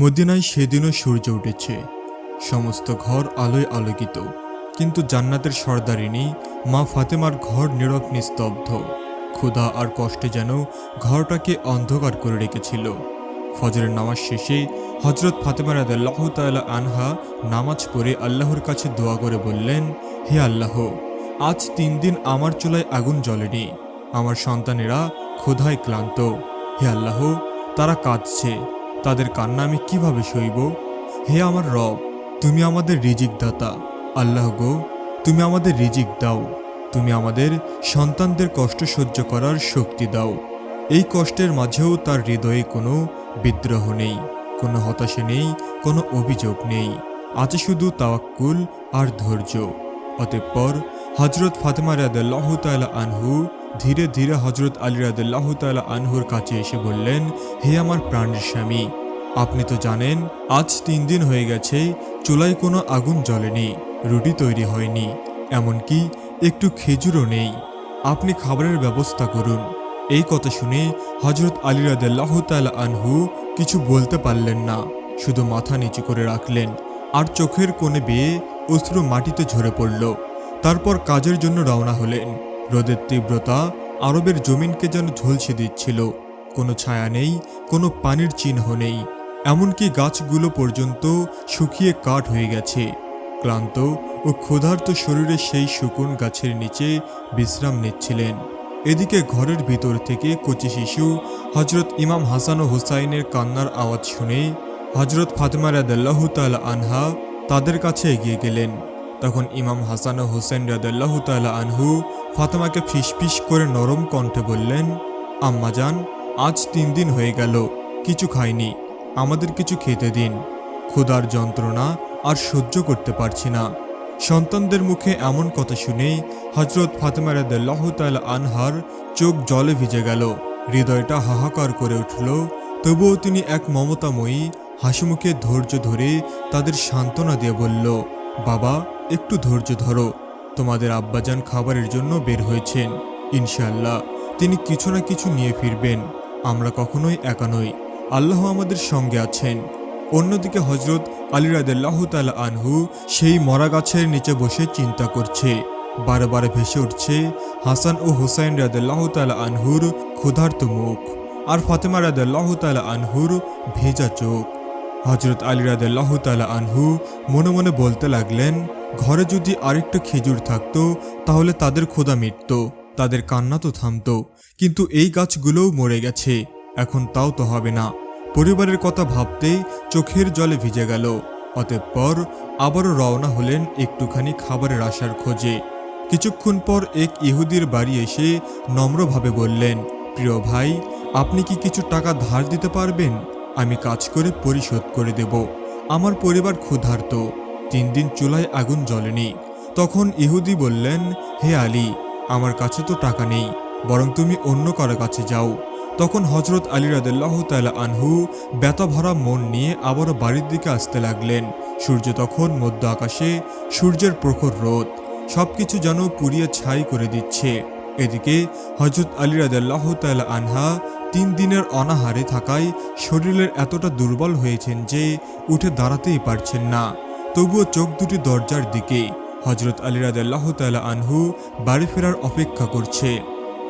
মদিনায় সেদিনও সূর্য উঠেছে। সমস্ত ঘর আলোয় আলোকিত, কিন্তু জান্নাতের সর্দারিনী মা ফাতেমার ঘর নীরব নিস্তব্ধ। ক্ষুধা আর কষ্টে যেন ঘরটাকে অন্ধকার করে রেখেছিল। ফজরের নামাজ শেষে হজরত ফাতেমা রাদাল্লাহ তাআলা আনহা নামাজ পড়ে আল্লাহর কাছে দোয়া করে বললেন, হে আল্লাহ, আজ তিন দিন আমার চুলায় আগুন জ্বলেনি। আমার সন্তানেরা ক্ষুধায় ক্লান্ত। হে আল্লাহ, তারা কাঁদছে। তাদের কান্না আমি কীভাবে সইব? হে আমার রব, তুমি আমাদের রিজিক দাতা আল্লাহ গো, তুমি আমাদের রিজিক দাও। তুমি আমাদের সন্তানদের কষ্ট সহ্য করার শক্তি দাও। এই কষ্টের মাঝেও তার হৃদয়ে কোনো বিদ্রোহ নেই, কোনো হতাশা নেই, কোনো অভিযোগ নেই। আছে শুধু তাওয়াক্কুল আর ধৈর্য। অতঃপর হজরত ফাতেমা তাআলা আনহু ধীরে ধীরে হজরত আলী রাদাল্লাহ তাআলা আনহুর কাছে এসে বললেন, হে আমার প্রাণের স্বামী, আপনি তো জানেন, আজ তিন দিন হয়ে গেছে, চুলায় কোনো আগুন জ্বলেনি, রুটি তৈরি হয়নি, এমনকি একটু খেজুরও নেই। আপনি খাবারের ব্যবস্থা করুন। এই কথা শুনে হজরত আলী রাদাল্লাহ তাআলা আনহু কিছু বলতে পারলেন না, শুধু মাথা নিচু করে রাখলেন আর চোখের কোণে বেয়ে অশ্রু মাটিতে ঝরে পড়ল। তারপর কাজের জন্য রওনা হলেন। রোদের তীব্রতা আরবের জমিনকে যেন ঝলসে দিচ্ছিল। কোনো ছায়া নেই, কোনো পানির চিহ্ন নেই। এমনকি গাছগুলো পর্যন্ত শুকিয়ে কাঠ হয়ে গেছে। ক্লান্ত ও ক্ষুধার্ত শরীরে সেই শুকুন গাছের নিচে বিশ্রাম নিচ্ছিলেন। এদিকে ঘরের ভিতর থেকে কচি শিশু হজরত ইমাম হাসান ও হুসাইনের কান্নার আওয়াজ শুনে হজরত ফাতেমা রাদাল্লাহ তাআলা আনহা তাদের কাছে এগিয়ে গেলেন। তখন ইমাম হাসান ও হুসেন রাদাল্লাহ তাআলা আনহু ফাতেমাকে ফিসফিস করে নরম কণ্ঠে বললেন আম্মাজান আজ তিন দিন হয়ে গেল, কিছু খাইনি, আমাদের কিছু খেতে দিন। ক্ষুধার যন্ত্রণা আর সহ্য করতে পারছি না। সন্তানদের মুখে এমন কথা শুনে হজরত ফাতেমা রাদাল্লাহ তাআলা আনহার চোখ জলে ভিজে গেল। হৃদয়টা হাহাকার করে উঠল, তবুও তিনি এক মমতাময়ী, হাসিমুখে ধৈর্য ধরে তাদের সান্ত্বনা দিয়ে বলল, বাবা একটু ধৈর্য ধরো। তোমাদের আব্বাজান খাবারের জন্য বের হয়েছেন। ইনশাল্লাহ তিনি কিছু না কিছু নিয়ে ফিরবেন। আমরা কখনোই একা নই। আল্লাহ আমাদের সঙ্গে আছেন। অন্যদিকে হজরত আলী রাদেল্লাহ তালা আনহু সেই মরা গাছের নিচে বসে চিন্তা করছে। বারে বারে ভেসে উঠছে হাসান ও হুসাইন রাদেল্লাহ তালা আনহুর ক্ষুধার্ত মুখ আর ফাতেমা রাদেল্লাহ তালা আনহুর ভেজা চোখ। হজরত আলী রাদেল্লাহ তালা আনহু মনে মনে বলতে লাগলেন ঘরে যদি আরেকটা খেজুর থাকতো, তাহলে তাদের ক্ষুধা মিটত, তাদের কান্না তো থামতো। কিন্তু এই গাছগুলোও মরে গেছে, এখন তাও তো হবে না। পরিবারের কথা ভাবতেই চোখের জলে ভিজে গেল। অতঃপর আবারও রওনা হলেন একটুখানি খাবারের আশার খোঁজে। কিছুক্ষণ পর এক ইহুদির বাড়ি এসে নম্রভাবে বললেন, প্রিয় ভাই, আপনি কি কিছু টাকা ধার দিতে পারবেন? আমি কাজ করে পরিশোধ করে দেব। আমার পরিবার ক্ষুধার্ত। তিন দিন চুলায় আগুন জ্বলেনি। তখন ইহুদি বললেন, হে আলী, আমার কাছে তো টাকা নেই, বরং তুমি অন্য কারও কাছে যাও। তখন হজরত আলী রাদেল্লাহ তালা আনহু ব্যথা ভরা মন নিয়ে আবারও বাড়ির দিকে আসতে লাগলেন। সূর্য তখন মধ্য আকাশে, সূর্যের প্রখর রোদ, সবকিছু যেন পুড়িয়ে ছাই করে দিচ্ছে। এদিকে হজরত আলী রাদেল্লাহ তালা আনহা তিন দিনের অনাহারে থাকায় শরীরের এতটা দুর্বল হয়েছেন যে উঠে দাঁড়াতেই পারছেন না। তবুও চোখ দুটি দরজার দিকে। হজরত আলী রাদেল্লাহ তালা আনহু বাড়ি ফেরার অপেক্ষা করছে।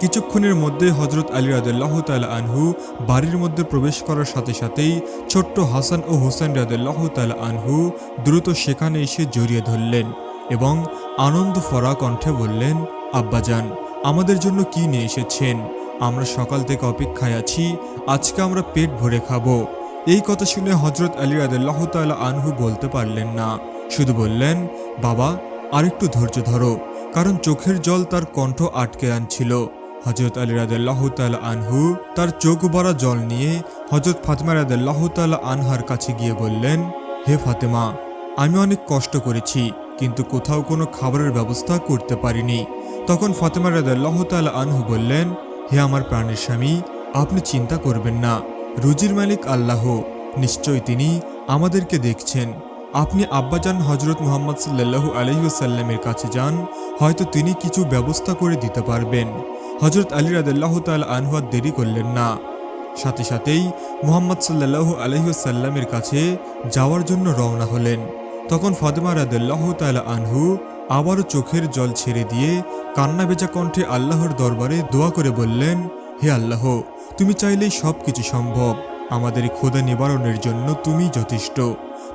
কিছুক্ষণের মধ্যে হজরত আলী রাদেল্লাহ তালা আনহু বাড়ির মধ্যে প্রবেশ করার সাথে সাথেই ছোট্ট হাসান ও হোসেন রাদেল্লাহ তালা আনহু দ্রুত সেখানে এসে জড়িয়ে ধরলেন এবং আনন্দ ফরা কণ্ঠে বললেন, আব্বাজান, আমাদের জন্য কি নিয়ে এসেছেন? আমরা সকাল থেকে অপেক্ষায় আছি, আজকে আমরা পেট ভরে খাব। এই কথা শুনে হজরত আলী রাদেল্লাহ তালা আনহু বলতে পারলেন না। শুধু বললেন, বাবা, আরেকটু ধৈর্য ধরো, কারণ চোখের জল তার কণ্ঠ আটকে আনছিল। হজরত আলী রাদেল্লাহ তালা আনহু তার চোখ ভরা জল নিয়ে হজরত ফাতেমা রাদেল্লাহ তালা আনহার কাছে গিয়ে বললেন, হে ফাতেমা, আমি অনেক কষ্ট করেছি, কিন্তু কোথাও কোনো খাবারের ব্যবস্থা করতে পারিনি। তখন ফাতেমা রাদেল্লাহ তালা আনহু বললেন, হে আমার প্রাণের স্বামী, আপনি চিন্তা করবেন না রুজির মালিক আল্লাহ। নিশ্চয় তিনি আমাদেরকে দেখছেন। আপনি আব্বাজান হজরত মোহাম্মদ সাল্লাহু আলহিউসাল্লামের কাছে যান, হয়তো তিনি কিছু ব্যবস্থা করে দিতে পারবেন। হজরত আলী রাদাল্লাহ তাল আনহুয়ার দেরি করলেন না। সাথে সাথেই মুহাম্মদ সাল্লাল্লাহু আলহিসাল্লামের কাছে যাওয়ার জন্য রওনা হলেন। তখন ফাতেমা রাদাল্লাহ তালা আনহু আবারও চোখের জল ছেড়ে দিয়ে কান্না বেচা কণ্ঠে আল্লাহর দরবারে দোয়া করে বললেন, হে আল্লাহ তুমি চাইলেই সব কিছু সম্ভব। আমাদের ক্ষুধা নিবারণের জন্য তুমি যথেষ্ট।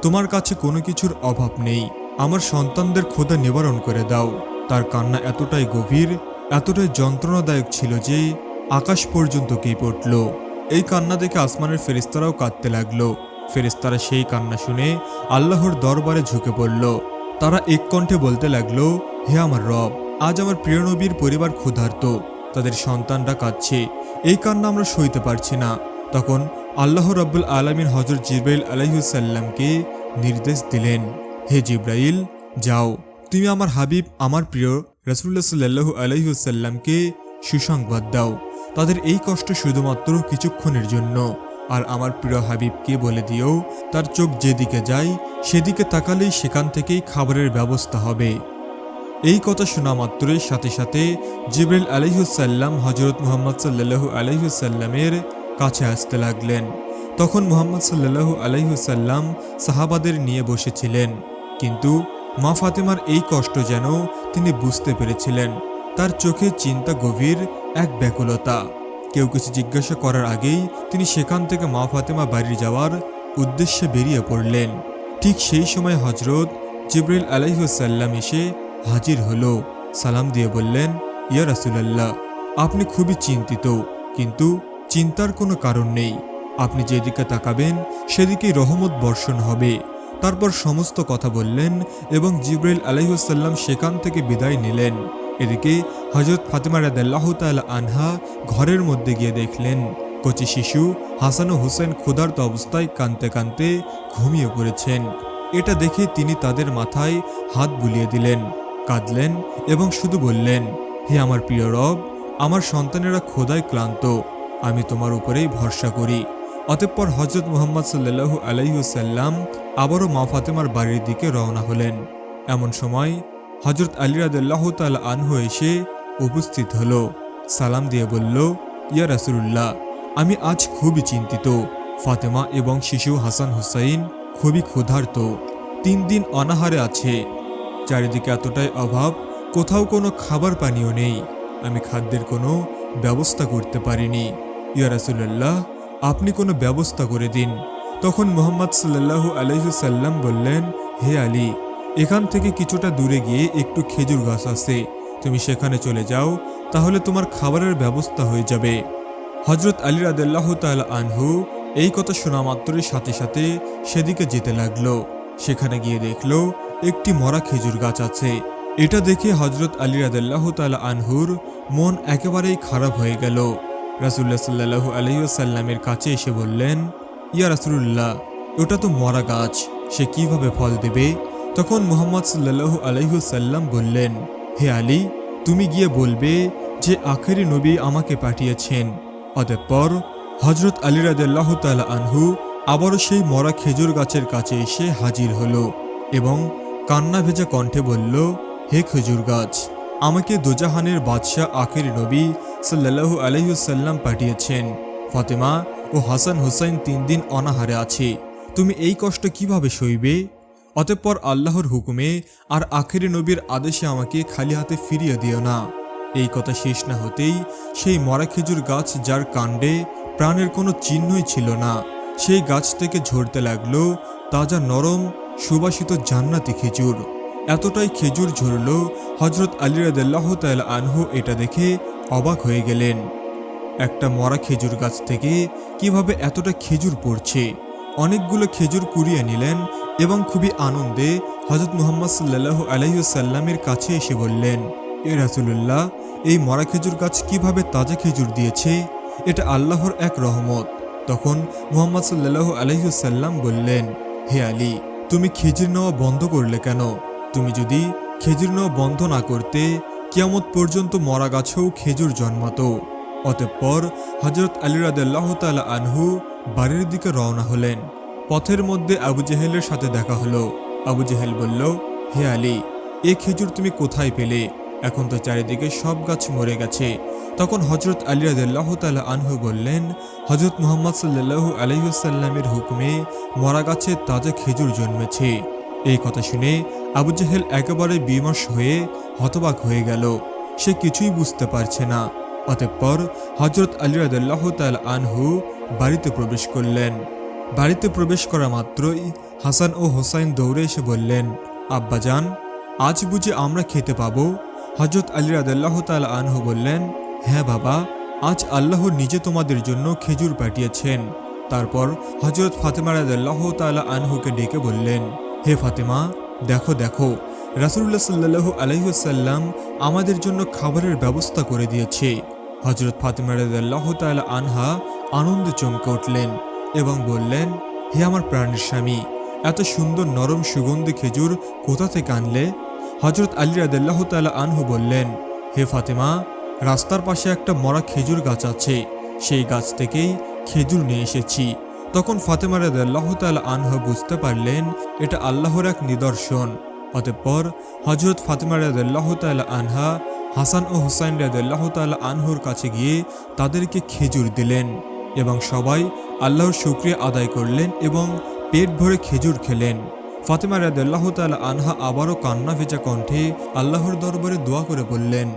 তোমার কাছে কোনো কিছুর অভাব নেই। আমার সন্তানদের ক্ষুধা নিবারণ করে দাও। তার কান্না এতটাই গভীর, এতটাই যন্ত্রণাদায়ক ছিল যে আকাশ পর্যন্ত কেঁপে উঠল। এই কান্না দেখে আসমানের ফেরিস্তারাও কাঁদতে লাগল। ফেরিস্তারা সেই কান্না শুনে আল্লাহর দরবারে ঝুঁকে পড়ল। তারা এক কণ্ঠে বলতে লাগল, হে আমার রব, আজ আমার প্রিয় নবীর পরিবার ক্ষুধার্ত। তাদের সন্তানরা কাঁদছে। এই কান্না আমরা সইতে পারছি না। তখন আল্লাহ রব্বুল আলমিন হজর জিব্রাইল আলাইহুসাল্লামকে নির্দেশ দিলেন, হে জিব্রাইল, যাও। তুমি আমার হাবিব, আমার প্রিয় রসুল্লাহ সাল্লাহু আলহিউসাল্লামকে সুসংবাদ দাও। তাদের এই কষ্ট শুধুমাত্র কিছুক্ষণের জন্য। আর আমার প্রিয় হাবিবকে বলে দিও, তার চোখ যেদিকে যায়, সেদিকে তাকালেই সেখান থেকেই খাবারের ব্যবস্থা হবে। এই কথা শোনা মাত্রই সাথে সাথে জিবরিল আলহিউসাল্লাম হজরত মুহাম্মদ সাল্লাহু আলহিউসাল্লামের কাছে আসতে লাগলেন। তখন মুহাম্মদ সাল্লাহু আলহিউসাল্লাম সাহাবাদের নিয়ে বসেছিলেন। কিন্তু মা ফাতেমার এই কষ্ট যেন তিনি বুঝতে পেরেছিলেন। তার চোখে চিন্তা গভীর এক ব্যাকুলতা। কেউ কিছু জিজ্ঞাসা করার আগেই তিনি সেখান থেকে মা ফাতেমা বাড়ি যাওয়ার উদ্দেশ্যে বেরিয়ে পড়লেন। ঠিক সেই সময় হজরত জিব্রিল আলাইসাল্লাম এসে হাজির হলো। সালাম দিয়ে বললেন, ইয়া রাসুলাল্লাহ, আপনি খুবই চিন্তিত, কিন্তু চিন্তার কোনো কারণ নেই। আপনি যেদিকে তাকাবেন, সেদিকেই রহমত বর্ষণ হবে। তারপর সমস্ত কথা বললেন এবং জিব্রাইল আলাইসাল্লাম সেখান থেকে বিদায় নিলেন। এদিকে হজরত ফাতেমা রাদাল্লাহ তাল আনহা ঘরের মধ্যে গিয়ে দেখলেন, কচি শিশু হাসান ও হুসেন ক্ষুধার্ত অবস্থায় কানতে কানতে ঘুমিয়ে পড়েছেন। এটা দেখে তিনি তাদের মাথায় হাত বুলিয়ে দিলেন। কাঁদলেন এবং শুধু বললেন, হে আমার প্রিয় রব, আমার সন্তানেরা খোদায় ক্লান্ত। আমি তোমার উপরেই ভরসা করি। অতঃপর হজরত মোহাম্মদ সাল্লাহু আলাইসাল্লাম আবারও মা ফাতেমার বাড়ির দিকে রওনা হলেন। এমন সময় হজরত আলী রাদাল্লাহ তাল আনহু এসে উপস্থিত হলো। সালাম দিয়ে বলল, ইয়া রাসুল্লাহ আমি আজ খুবই চিন্তিত। ফাতেমা এবং শিশু হাসান হুসাইন খুবই ক্ষুধার্ত। তিন দিন অনাহারে আছে। চারিদিকে এতটাই অভাব, কোথাও কোনো খাবার পানীয় নেই। আমি খাদ্যের কোনো ব্যবস্থা করতে পারিনি। ইয়া রাসুল্লাহ আপনি কোনো ব্যবস্থা করে দিন। তখন মোহাম্মদ সাল্লাহ আলহিসাল্লাম বললেন, হে আলী, এখান থেকে কিছুটা দূরে গিয়ে একটু খেজুর গাছ আছে। তুমি সেখানে চলে যাও, তাহলে তোমার খাবারের ব্যবস্থা হয়ে যাবে। হজরত আলী রাদাল্লাহ তাল আনহু এই কথা শোনা মাত্রই সাথে সাথে সেদিকে যেতে লাগল। সেখানে গিয়ে দেখল একটি মরা খেজুর গাছ আছে। এটা দেখে হজরত আলী রাদাল্লাহ তাল আনহুর মন একেবারেই খারাপ হয়ে গেল। রাসুল্লাহ সাল্লাহু আলহিসাল্লামের কাছে এসে বললেন, ইয়া রাসুল্লাহ ওটা তো মরা গাছ, সে কীভাবে ফল দেবে? তখন মুহাম্মদ সাল্লাহু আলহিসাল্লাম বললেন, হে আলী, তুমি গিয়ে বলবে যে আখেরি নবী আমাকে পাঠিয়েছেন। অতঃপর হজরত আলী রাদাল্লাহ তাল আনহু আবারও সেই মরা খেজুর গাছের কাছে এসে হাজির হলো এবং কান্না ভেজা কণ্ঠে বলল, হে খেজুর গাছ, আমাকে দোজাহানের বাদশাহ আখের নবী সাল্লাহু আলহিউসাল্লাম পাঠিয়েছেন। ফাতেমা ও হাসান হুসাইন তিন দিন অনাহারে আছে। তুমি এই কষ্ট কীভাবে সইবে? অতঃপর আল্লাহর হুকুমে আর আখেরি নবীর আদেশে আমাকে খালি হাতে ফিরিয়ে দিও না। এই কথা শেষ না হতেই সেই মরা খেজুর গাছ যার কাণ্ডে প্রাণের কোনো চিহ্নই ছিল না, সেই গাছ থেকে ঝরতে লাগল, তাজা নরম সুবাসিত জান্নাতি খেজুর। এতটাই খেজুর ঝরল হজরত আলী রাদাল্লাহ তাল আনহু এটা দেখে অবাক হয়ে গেলেন। একটা মরা খেজুর গাছ থেকে কীভাবে এতটা খেজুর পড়ছে? অনেকগুলো খেজুর কুড়িয়ে নিলেন এবং খুবই আনন্দে হজরত মুহাম্মদ সাল্লাহ আলহিসাল্লামের কাছে এসে বললেন, এ রাসুলুল্লাহ, এই মরা খেজুর গাছ কীভাবে তাজা খেজুর দিয়েছে? এটা আল্লাহর এক রহমত। তখন মুহাম্মদ সাল্লাহ আলহিসাল্লাম বললেন, হে আলী তুমি খেজুর নেওয়া বন্ধ করলে কেন? তুমি যদি খেজুর নেওয়া বন্ধ না করতে, কিয়ামত পর্যন্ত মরা গাছেও খেজুর জন্মাতো। অতঃপর হজরত আলী রাদাল্লাহ আনহু বাড়ির দিকে রওনা হলেন। পথের মধ্যে আবু জেহেলের সাথে দেখা হলো। আবু জেহেল বলল, হে আলী, এ খেজুর তুমি কোথায় পেলে? এখন তো চারিদিকে সব গাছ মরে গেছে। তখন হজরত আলী রাদিল্লাহ তালা আনহু বললেন হজরত মোহাম্মদ সাল্লাহ আলহিউসাল্লামের হুকুমে মরা গাছে তাজা খেজুর জন্মেছে। এই কথা শুনে আবু জেহেল একেবারে বিমর্ষ হয়ে হতবাক হয়ে গেল। সে কিছুই বুঝতে পারছে না। অতঃপর হজরত আলী রাদিল্লাহ তাল আনহু বাড়িতে প্রবেশ করলেন। বাড়িতে প্রবেশ করা মাত্রই হাসান ও হোসাইন দৌড়ে এসে বললেন আব্বাজান আজ বুঝে আমরা খেতে পাবো? হজরত আলী রাদাল্লাহ তাল আনহু বললেন হ্যাঁ বাবা, আজ আল্লাহ নিজে তোমাদের জন্য খেজুর পাঠিয়েছেন। তারপর হজরত ফাতেমা রাদাল্লাহ তালা আনহুকে ডেকে বললেন, হে ফাতেমা, দেখো দেখো রাসুল্লাহ সাল্লাহু আলহিসাল্লাম আমাদের জন্য খাবারের ব্যবস্থা করে দিয়েছে। হজরত ফাতেমা রাদাল্লাহ তালা আনহা আনন্দে চমকে উঠলেন এবং বললেন, হে আমার প্রাণের স্বামী, এত সুন্দর নরম সুগন্ধি খেজুর কোথা থেকে আনলে? হজরত আলী রাদাল্লাহ তালা আনহু বললেন, হে ফাতেমা রাস্তার পাশে একটা মরা খেজুর গাছ আছে। সেই গাছ থেকেই খেজুর নিয়ে এসেছি। তখন ফাতেমা রাদাল্লাহ তালা আনহু বুঝতে পারলেন, এটা আল্লাহর এক নিদর্শন। অতঃপর হজরত ফাতেমা রাদাল্লাহ তালা আনহা, হাসান ও হুসাইন রাদাল্লাহ তালা আনহুর কাছে গিয়ে তাদেরকে খেজুর দিলেন এবং সবাই আল্লাহর শুক্রিয়া আদায় করলেন এবং পেট ভরে খেজুর খেলেন। ফাতেমা রাদাল্লাহ তালা আনহা আবারও কান্না ভেজা কণ্ঠে আল্লাহর দরবারে দোয়া করে বললেন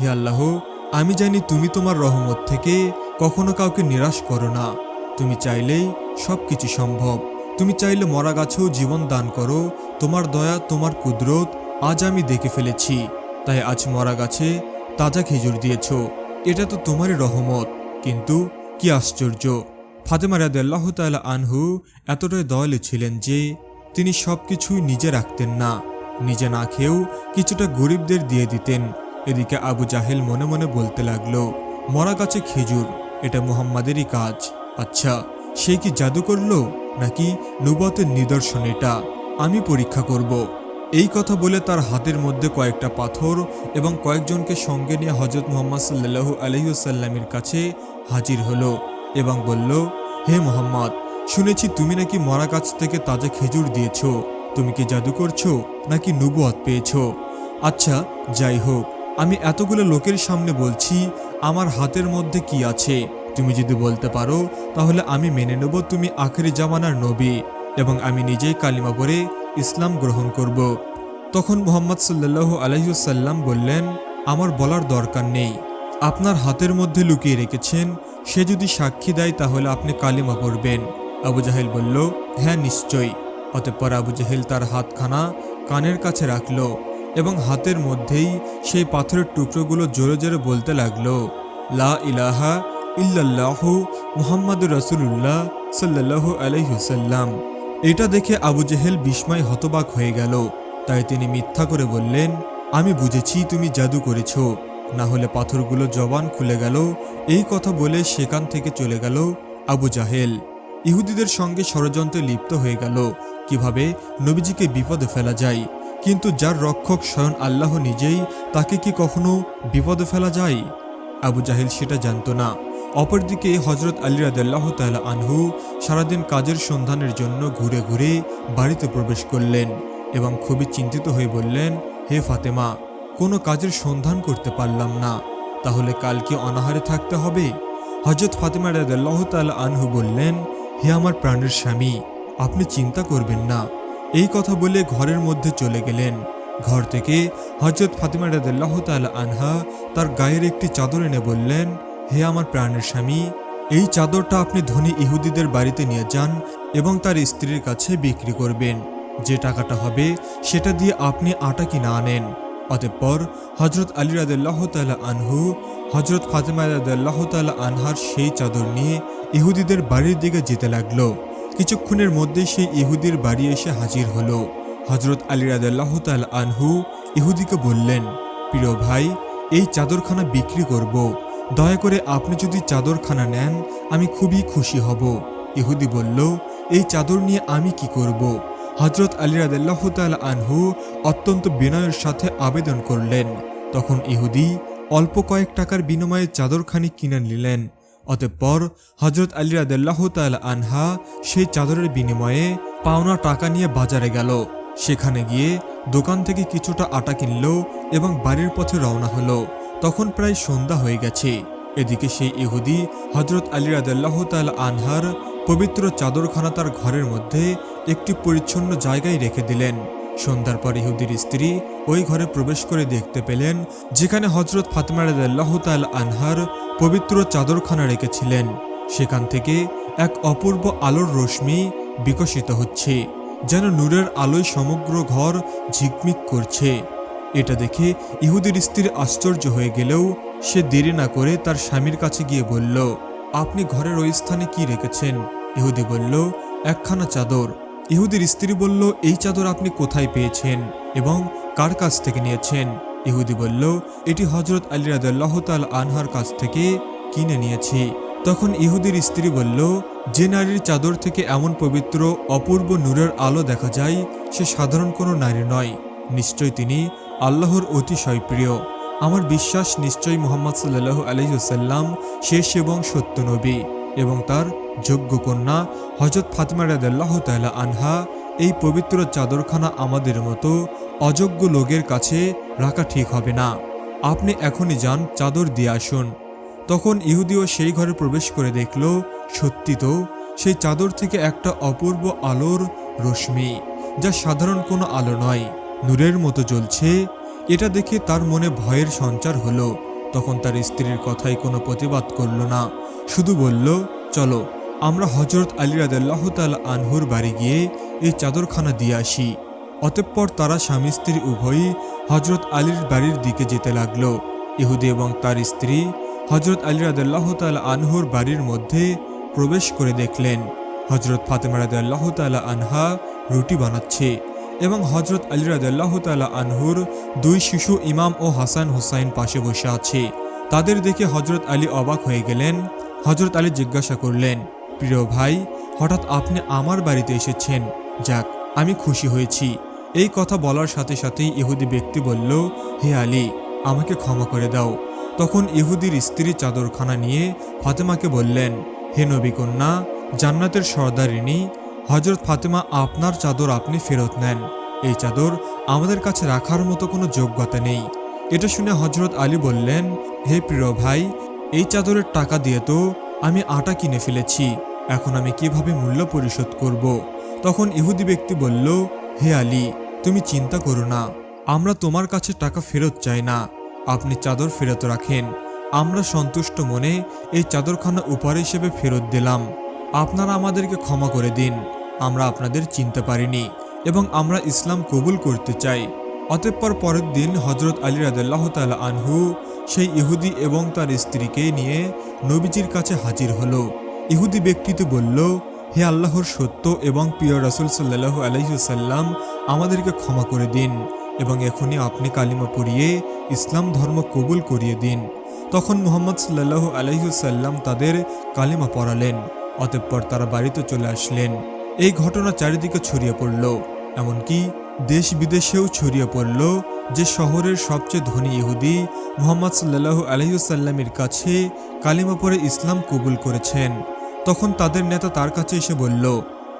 হে আল্লাহ, আমি জানি তুমি তোমার রহমত থেকে কখনো কাউকে নিরাশ করো না। তুমি চাইলেই সব কিছু সম্ভব। তুমি চাইলে মরা গাছেও জীবন দান করো। তোমার দয়া, তোমার কুদরত আজ আমি দেখে ফেলেছি। তাই আজ মরা গাছে তাজা খেজুর দিয়েছ। এটা তো তোমারই রহমত। কিন্তু কি আশ্চর্য! ফাতেমা রাদাল্লাহ তালা আনহু এতটাই দয়ালু ছিলেন যে তিনি সব কিছুই নিজে রাখতেন না। নিজে না খেয়েও কিছুটা গরিবদের দিয়ে দিতেন। এদিকে আবু জাহেল মনে মনে বলতে লাগল, মরা গাছে খেজুর, এটা মুহাম্মাদেরই কাজ। আচ্ছা সে কি জাদু করল? নাকি নুবতের নিদর্শন এটা? আমি পরীক্ষা করব। এই কথা বলে তার হাতের মধ্যে কয়েকটা পাথর এবং কয়েকজনকে সঙ্গে নিয়ে হজরত মোহাম্মদ সাল্লাহু আলহিউসাল্লামের কাছে হাজির হলো এবং বলল, হে মোহাম্মদ, শুনেছি তুমি নাকি মরা গাছ থেকে তাজা খেজুর দিয়েছ। তুমি কি জাদু করছ? নাকি নুবুয়াত পেয়েছ? আচ্ছা যাই হোক আমি এতগুলো লোকের সামনে বলছি, আমার হাতের মধ্যে কি আছে? তুমি যদি বলতে পারো, তাহলে আমি মেনে নেব তুমি আখেরি জামানার নবী এবং আমি নিজেই কালিমা পরে ইসলাম গ্রহণ করব। তখন মোহাম্মদ সাল্লাহ আলহিউসাল্লাম বললেন, আমার বলার দরকার নেই। আপনার হাতের মধ্যে লুকিয়ে রেখেছেন, সে যদি সাক্ষী দেয় তাহলে আপনি কালিমা পড়বেন। আবু জাহেল বলল হ্যাঁ নিশ্চয়ই। অতঃপর আবু জাহেল তার হাতখানা কানের কাছে রাখল। এবং হাতের মধ্যেই সেই পাথরের টুকরোগুলো জোরে জোরে বলতে লাগল, লা ইলাহা ইল্লাল্লাহু মুহাম্মাদুর রাসূলুল্লাহ সাল্লাল্লাহু আলাইহুসাল্লাম এটা দেখে আবু জেহেল বিস্ময় হতবাক হয়ে গেল। তাই তিনি মিথ্যা করে বললেন, আমি বুঝেছি তুমি জাদু করেছ। না হলে পাথরগুলো জবান খুলে গেল। এই কথা বলে সেখান থেকে চলে গেল আবু জাহেল। ইহুদিদের সঙ্গে ষড়যন্ত্রে লিপ্ত হয়ে গেল। কীভাবে? নবীজিকে বিপদে ফেলা যায়। কিন্তু যার রক্ষক স্বয়ং আল্লাহ নিজেই, তাকে কি কখনো বিপদে ফেলা যায়? আবু জাহিল সেটা জানত না। অপরদিকে হজরত আলী রাদাল্লাহ তালা আনহু সারাদিন কাজের সন্ধানের জন্য ঘুরে ঘুরে বাড়িতে প্রবেশ করলেন এবং খুবই চিন্তিত হয়ে বললেন, হে ফাতেমা, কোনো কাজের সন্ধান করতে পারলাম না। তাহলে কাল কি অনাহারে থাকতে হবে? হজরত ফাতেমা রাদাল্লাহ তালা আনহু বললেন, হে আমার প্রাণের স্বামী, আপনি চিন্তা করবেন না। এই কথা বলে ঘরের মধ্যে চলে গেলেন। ঘর থেকে হজরত ফাতিমা রাদিল্লাহ তাল আনহা তার গায়ের একটি চাদর এনে বললেন, হে আমার প্রাণের স্বামী, এই চাদরটা আপনি ধনী ইহুদিদের বাড়িতে নিয়ে যান এবং তার স্ত্রীর কাছে বিক্রি করবেন। যে টাকাটা হবে সেটা দিয়ে আপনি আটা কিনা আনেন। অতঃপর হজরত আলী রাদিল্লাহ তালা আনহু হজরত ফাতেমা রাদিল্লাহ তালা আনহার সেই চাদর নিয়ে ইহুদিদের বাড়ির দিকে যেতে লাগল। কিছুক্ষণের মধ্যে সেই ইহুদির বাড়ি এসে হাজির হলো। হজরত আলী রাদাল্লাহ তাল আনহু ইহুদিকে বললেন, প্রিয় ভাই, এই চাদরখানা বিক্রি করব। দয়া করে আপনি যদি চাদরখানা নেন, আমি খুবই খুশি হব। ইহুদি বলল, এই চাদর নিয়ে আমি কি করব? হজরত আলী রাদাল্লাহ তাল আনহু অত্যন্ত বিনয়ের সাথে আবেদন করলেন। তখন ইহুদি অল্প কয়েক টাকার বিনিময়ে চাদরখানি কিনে নিলেন। অতঃপর হজরত আলী রাদাল্লাহ তাল আনহা সেই চাদরের বিনিময়ে পাওনা টাকা নিয়ে বাজারে গেল। সেখানে গিয়ে দোকান থেকে কিছুটা আটা কিনল এবং বাড়ির পথে রওনা হলো। তখন প্রায় সন্ধ্যা হয়ে গেছে। এদিকে সেই ইহুদি হজরত আলী রাদাল্লাহ তাল আনহার পবিত্র চাদরখানা তার ঘরের মধ্যে একটি পরিচ্ছন্ন জায়গায় রেখে দিলেন। সন্ধ্যার পর ইহুদির স্ত্রী ওই ঘরে প্রবেশ করে দেখতে পেলেন, যেখানে হজরত ফাতেমা রাদাল্লাহ তাল আনহার পবিত্র চাদরখানা রেখেছিলেন। সেখান থেকে এক অপূর্ব আলোর রশ্মি বিকশিত হচ্ছে, যেন নূরের আলোয় সমগ্র ঘর ঝিকমিক করছে। এটা দেখে ইহুদির স্ত্রী আশ্চর্য হয়ে গেলেও সে দেরি না করে তার স্বামীর কাছে গিয়ে বলল, আপনি ঘরের ওই স্থানে কি রেখেছেন? ইহুদি বলল, একখানা চাদর। ইহুদির স্ত্রী বলল, এই চাদর আপনি কোথায় পেয়েছেন এবং কার কাছ থেকে নিয়েছেন? ইহুদি বলল, এটি হজরত আলী রাদাল্লাহ তাল আনহার কাছ থেকে কিনে নিয়েছি। তখন ইহুদির স্ত্রী বলল, যে নারীর চাদর থেকে এমন পবিত্র, অপূর্ব নূরের আলো দেখা যায়, সে সাধারণ কোনো নারী নয়। নিশ্চয় তিনি আল্লাহর অতিশয় প্রিয়। আমার বিশ্বাস নিশ্চয়ই মোহাম্মদ সাল্লাহ আলহিসাল্লাম শেষ এবং সত্য নবী। এবং তার যোগ্য কন্যা হজরত ফাতিমা রাদাল্লাহ তালা আনহা এই পবিত্র চাদরখানা আমাদের মতো অযোগ্য লোকের কাছে রাখা ঠিক হবে না। আপনি এখনই যান, চাদর দিয়ে আসুন। তখন ইহুদিও সেই ঘরে প্রবেশ করে দেখল, সত্যি তো, সেই চাদর থেকে একটা অপূর্ব আলোর রশ্মি, যা সাধারণ কোনো আলো নয়, নূরের মতো জ্বলছে। এটা দেখে তার মনে ভয়ের সঞ্চার হলো। তখন তার স্ত্রীর কথাই কোনো প্রতিবাদ করল না। শুধু বলল, চলো, আমরা হজরত আলী রাদাল্লাহ তাল আনহুর বাড়ি গিয়ে এই চাদরখানা দিয়ে আসি। অতঃপর তারা স্বামী স্ত্রী উভয়ই হজরত আলীর বাড়ির দিকে যেতে লাগল। ইহুদি এবং তার স্ত্রী হজরত আলী রাদাল্লাহ তাল আনহুর বাড়ির মধ্যে প্রবেশ করে দেখলেন হজরত ফাতেমা রাদাল্লাহ তাল আনহা রুটি বানাচ্ছে এবং হজরত আলী রাদাল্লাহ তালা আনহুর দুই শিশু ইমাম ও হাসান হুসাইন পাশে বসে আছে। তাদের দেখে হজরত আলী অবাক হয়ে গেলেন হজরত আলী জিজ্ঞাসা করলেন, প্রিয় ভাই, হঠাৎ আপনি আমার বাড়িতে এসেছেন। যাক, আমি খুশি হয়েছি। এই কথা বলার সাথে সাথেই ইহুদি ব্যক্তি বলল, হে আলী, আমাকে ক্ষমা করে দাও। তখন ইহুদির স্ত্রী চাদরখানা নিয়ে ফাতেমাকে বললেন, হে নবী কন্যা জান্নাতের সর্দারিনী হজরত ফাতেমা, আপনার চাদর আপনি ফেরত নেন। এই চাদর আমাদের কাছে রাখার মতো কোনো যোগ্যতা নেই। এটা শুনে হজরত আলী বললেন, হে প্রিয় ভাই এই চাদরের টাকা দিয়ে তো আমি আটা কিনে ফেলেছি। এখন আমি কীভাবে মূল্য পরিশোধ করব? তখন ইহুদি ব্যক্তি বলল, হে আলী, তুমি চিন্তা করো না। আমরা তোমার কাছে টাকা ফেরত চাই না। আপনি চাদর ফেরত রাখেন। আমরা সন্তুষ্ট মনে এই চাদরখানা উপহার হিসেবে ফেরত দিলাম। আপনারা আমাদেরকে ক্ষমা করে দিন। আমরা আপনাদের চিনতে পারিনি এবং আমরা ইসলাম কবুল করতে চাই। অতঃপর পরের দিন হজরত আলী রাদাল্লাহ তালা আনহু সেই ইহুদি এবং তার স্ত্রীকে নিয়ে নবীজির কাছে হাজির হলো। ইহুদি ব্যক্তিতে বলল, হে আল্লাহর সত্য এবং প্রিয় রাসুল সাল্লাহ আলহিসাল্লাম আমাদেরকে ক্ষমা করে দিন এবং এখনই আপনি কালিমা পড়িয়ে ইসলাম ধর্ম কবুল করিয়ে দিন। তখন মুহাম্মদ সাল্লাহ আলহিসাল্লাম তাদের কালিমা পড়ালেন, অতঃপর তারা বাড়িতে চলে আসলেন। এই ঘটনা চারিদিকে ছড়িয়ে পড়ল, এমনকি দেশ বিদেশেও ছড়িয়ে পড়ল যে শহরের সবচেয়ে ধনী ইহুদি মোহাম্মদ সাল্লাহ আলহিউসাল্লামের কাছে কালিমা পরে ইসলাম কবুল করেছেন। তখন তাদের নেতা তার কাছে এসে বলল,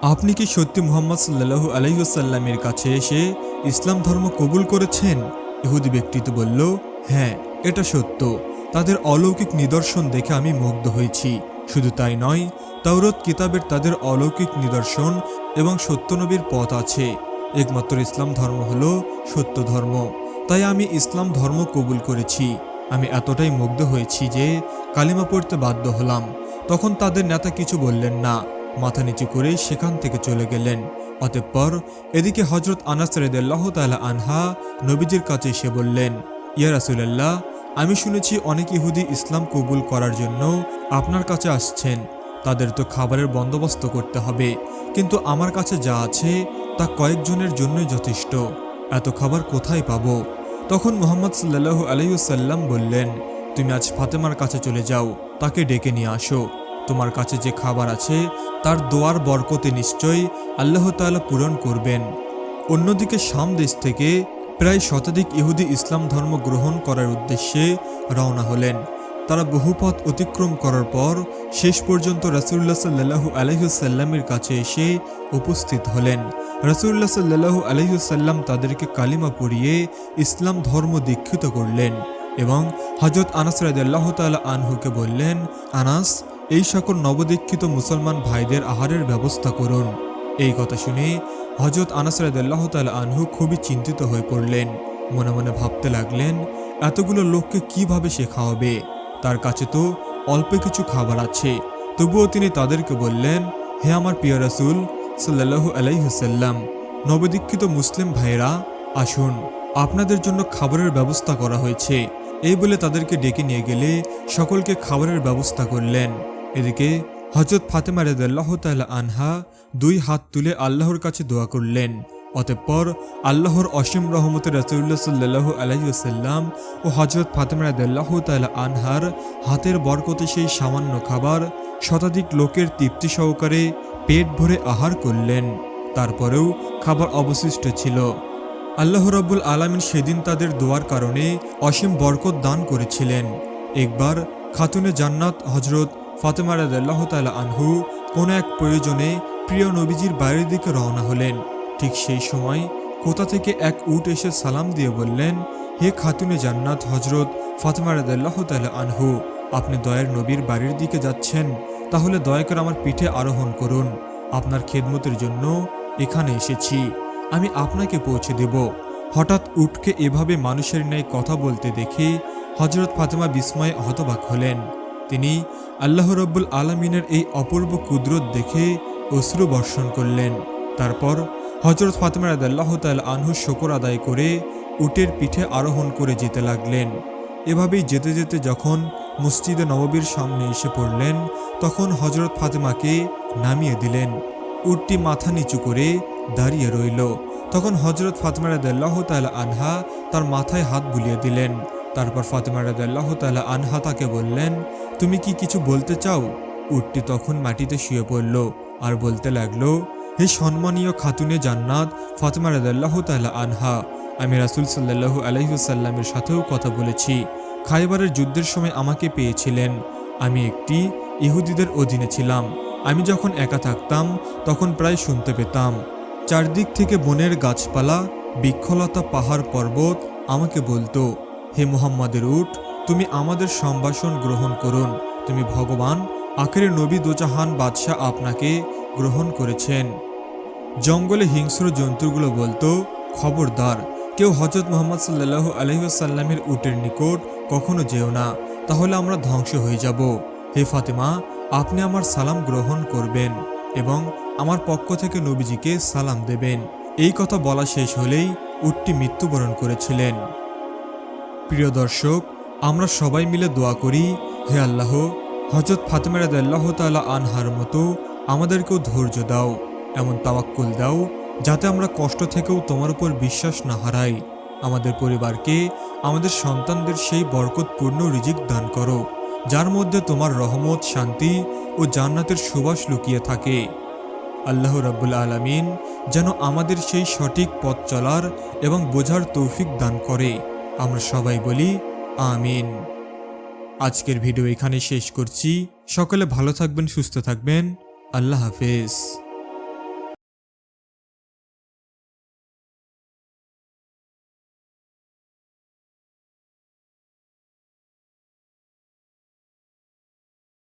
আপনি কি সত্যি মোহাম্মদ সাল্লাহু আলহিউসাল্লামের কাছে এসে ইসলাম ধর্ম কবুল করেছেন? ইহুদি ব্যক্তিত্ব বলল হ্যাঁ এটা সত্য। তাদের অলৌকিক নিদর্শন দেখে আমি মুগ্ধ হয়েছি। শুধু তাই নয়, তাওরত কিতাবের তাদের অলৌকিক নিদর্শন এবং সত্যনবীর পথ আছে। একমাত্র ইসলাম ধর্ম হলো সত্য ধর্ম। তাই আমি ইসলাম ধর্ম কবুল করেছি। আমি এতটাই মুগ্ধ হয়েছি যে কালিমা পড়তে বাধ্য হলাম। তখন তাদের নেতা কিছু বললেন না। মাথা নিচু করে সেখান থেকে চলে গেলেন। অতঃপর এদিকে হজরত আনাস রেদাল্লাহ তালা আনহা নবীজির কাছে এসে বললেন, ইয়া রাসুলাল্লাহ, আমি শুনেছি অনেক ইহুদি ইসলাম কবুল করার জন্য আপনার কাছে আসছেন। তাদের তো খাবারের বন্দোবস্ত করতে হবে। কিন্তু আমার কাছে যা আছে তা কয়েকজনের জন্যই যথেষ্ট। এত খাবার কোথায় পাবো? তখন মোহাম্মদ সাল্লাহ আলাইসাল্লাম বললেন, তুমি আজ ফাতেমার কাছে চলে যাও, তাকে ডেকে নিয়ে আসো। তোমার কাছে যে খাবার আছে, তার দোয়ার বরকতে নিশ্চয়ই আল্লাহ তাআলা পূরণ করবেন। অন্যদিকে শাম দেশ থেকে প্রায় শতাধিক ইহুদি ইসলাম ধর্ম গ্রহণ করার উদ্দেশ্যে রওনা হলেন। তারা বহু পথ অতিক্রম করার পর শেষ পর্যন্ত রাসুল্লাহ সাল্লাহু আলহিসাল্লামের কাছে এসে উপস্থিত হলেন। রাসুল্লাহ সাল্লাহু আলহিসাল্লাম তাদেরকে কালিমা পড়িয়ে ইসলাম ধর্ম দীক্ষিত করলেন এবং হজরত আনাস রাদিয়াল্লাহু তাআলা আনহুকে বললেন, আনাস, এই সকল নবদীক্ষিত মুসলমান ভাইদের আহারের ব্যবস্থা করুন। এই কথা শুনে হজরত আনাস রাদিয়াল্লাহু তাআলা আনহু খুবই চিন্তিত হয়ে পড়লেন। মনে মনে ভাবতে লাগলেন, এতগুলো লোককে কীভাবে সে খাওয়াবে? তার কাছে তো অল্প কিছু খাবার আছে। তবুও তিনি তাদেরকে বললেন, হে আমার প্রিয় রাসূল সাল্লাল্লাহু আলাইহুসাল্লাম নবদীক্ষিত মুসলিম ভাইরা আসুন, আপনাদের জন্য খাবারের ব্যবস্থা করা হয়েছে। এই বলে তাদেরকে ডেকে নিয়ে গেলে সকলকে খাবারের ব্যবস্থা করলেন। এদিকে হজরত ফাতেমা রেদাল্লাহ তাআলা আনহা দুই হাত তুলে আল্লাহর কাছে দোয়া করলেন। অতঃপর আল্লাহর অসীম রহমতের রাসূলুল্লাহ সাল্লাল্লাহু আলাইহি ওয়াসাল্লাম ও হজরত ফাতেমা রাদিয়াল্লাহু তাআলা আনহার হাতের বরকতে সেই সামান্য খাবার শতাধিক লোকের তৃপ্তি সহকারে পেট ভরে আহার করলেন। তারপরেও খাবার অবশিষ্ট ছিল। আল্লাহ রাব্বুল আলামিন সেদিন তাদের দোয়ার কারণে অসীম বরকত দান করেছিলেন। একবার খাতুনে জান্নাত হজরত ফাতেমা রাদিয়াল্লাহু তাআলা আনহু কোনো এক প্রয়োজনে প্রিয় নবীজির বাইরের দিকে রওনা হলেন। ঠিক সেই সময় কোথা থেকে এক উট এসে সালাম দিয়ে বললেন, হে খাতুনে জান্নাত হজরত ফাতেমা রাদিয়াল্লাহু তাআলা আনহু, আপনি দয়ের নবীর বাড়ির দিকে যাচ্ছেন। তাহলে দয়া করে আমার পিঠে আরোহণ করুন। আপনার খেদমতের জন্য এখানে এসেছি। আমি আপনাকে পৌঁছে দেব। হঠাৎ উঠকে এভাবে মানুষের ন্যায় কথা বলতে দেখে হজরত ফাতেমা বিস্ময়ে হতবাক হলেন। তিনি আল্লাহ রব্বুল আলমিনের এই অপূর্ব কুদরত দেখে অশ্রু বর্ষণ করলেন। তারপর হজরত ফাতেমা রাদাল্লাহ তাল আনহু শকর আদায় করে উটের পিঠে আরোহণ করে যেতে লাগলেন। এভাবেই যেতে যেতে যখন মসজিদে নববীর সামনে এসে পড়লেন, তখন হজরত ফাতেমাকে নামিয়ে দিলেন। উটটি মাথা নিচু করে দাঁড়িয়ে রইল। তখন হজরত ফাতেমা রাদাল্লাহ তাল আনহা তার মাথায় হাত বুলিয়ে দিলেন। তারপর ফাতেমা রাদাল্লাহ তাল আনহা তাকে বললেন, তুমি কি কিছু বলতে চাও? উটটি তখন মাটিতে শুয়ে পড়ল আর বলতে লাগল, হে সম্মানীয় খাতুনে জান্নাত ফাতেমা রাদাল্লাহ তাল আনহা, আমি রাসুল সাল্লাহু আলহিউসাল্লামের সাথেও কথা বলেছি। খাইবারের যুদ্ধের সময় আমাকে পেয়েছিলেন। আমি একটি ইহুদিদের অধীনে ছিলাম। আমি যখন একা থাকতাম, তখন প্রায় শুনতে পেতাম। চারদিক থেকে বনের গাছপালা, বৃক্ষলতা, পাহাড় পর্বত আমাকে বলতো, হে মোহাম্মদের উঠ তুমি আমাদের সম্ভাষণ গ্রহণ করুন। তুমি ভগবান, আখেরে নবী দোজাহান বাদশাহ আপনাকে গ্রহণ করেছেন। জঙ্গলে হিংস্র জন্তুগুলো বলতো, খবরদার, কেউ হজরত মোহাম্মদ সাল্লাহ আলহিসাল্লামের উটের নিকট কখনো যেও না, তাহলে আমরা ধ্বংস হয়ে যাব। হে ফাতেমা, আপনি আমার সালাম গ্রহণ করবেন এবং আমার পক্ষ থেকে নবীজিকে সালাম দেবেন। এই কথা বলা শেষ হলেই উটটি মৃত্যুবরণ করেছিলেন। প্রিয় দর্শক, আমরা সবাই মিলে দোয়া করি, হে আল্লাহ হজরত ফাতেমা রাদিয়াল্লাহু তাআলা আনহার মতো আমাদেরকেও ধৈর্য দাও, এমন তাওয়াক্কুল দাও, যাতে আমরা কষ্ট থেকেও তোমার উপর বিশ্বাস না হারাই। আমাদের পরিবারকে, আমাদের সন্তানদের সেই বরকতপূর্ণ রিজিক দান করো, যার মধ্যে তোমার রহমত, শান্তি ও জান্নাতের সুবাস লুকিয়ে থাকে। আল্লাহ রাব্বুল আলামিন যেন আমাদের সেই সঠিক পথ চলার এবং বোঝার তৌফিক দান করে। আমরা সবাই বলি, আমিন। আজকের ভিডিও এখানে শেষ করছি। সকলে ভালো থাকবেন, সুস্থ থাকবেন। আল্লাহ হাফেজ।